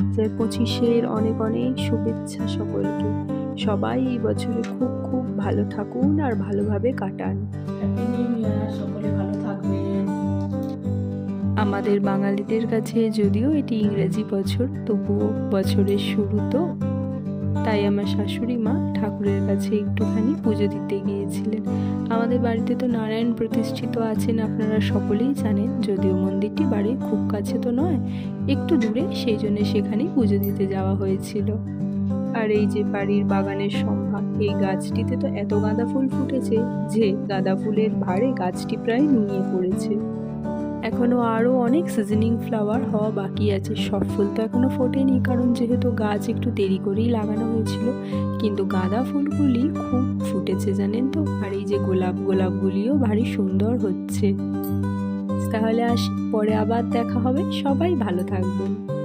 হাজার পঁচিশের অনেক অনেক শুভেচ্ছা সকলকে। সবাই এই বছরে খুব খুব ভালো থাকুন আর ভালোভাবে কাটান। সকলে ভালো থাকবেন। আমাদের বাঙালিদের কাছে যদিও এটি ইংরেজি বছর তবুও বছরের শুরু তো। তাই আমার শাশুড়ি মা ঠাকুরের কাছে একটুখানি পুজো দিতে গিয়েছিলেন। আমাদের বাড়িতে তো নারায়ণ প্রতিষ্ঠিত আছেন আপনারা সকলেই জানেন, যদিও মন্দিরটি বাড়ির খুব কাছে তো নয়, একটু দূরে সেই জন্য সেখানে পুজো দিতে যাওয়া হয়েছিল। আর এই যে বাড়ির বাগানের সম্ভাগ এই গাছটিতে তো এত গাঁদা ফুল ফুটেছে যে গাঁদা ফুলের ভারে গাছটি প্রায় নুয়ে পড়েছে। এখনও আরও অনেক সিজনিং ফ্লাওয়ার হওয়া বাকি আছে। সব ফুল তো এখনও ফোটেনি, কারণ যেহেতু গাছ একটু দেরি করেই লাগানো হয়েছিল, কিন্তু গাঁদা ফুলগুলি খুব ফুটেছে, জানেন তো? আর এই যে গোলাপ, গোলাপগুলিও ভারী সুন্দর হচ্ছে। তাহলে আসি, পরে আবার দেখা হবে। সবাই ভালো থাকবেন।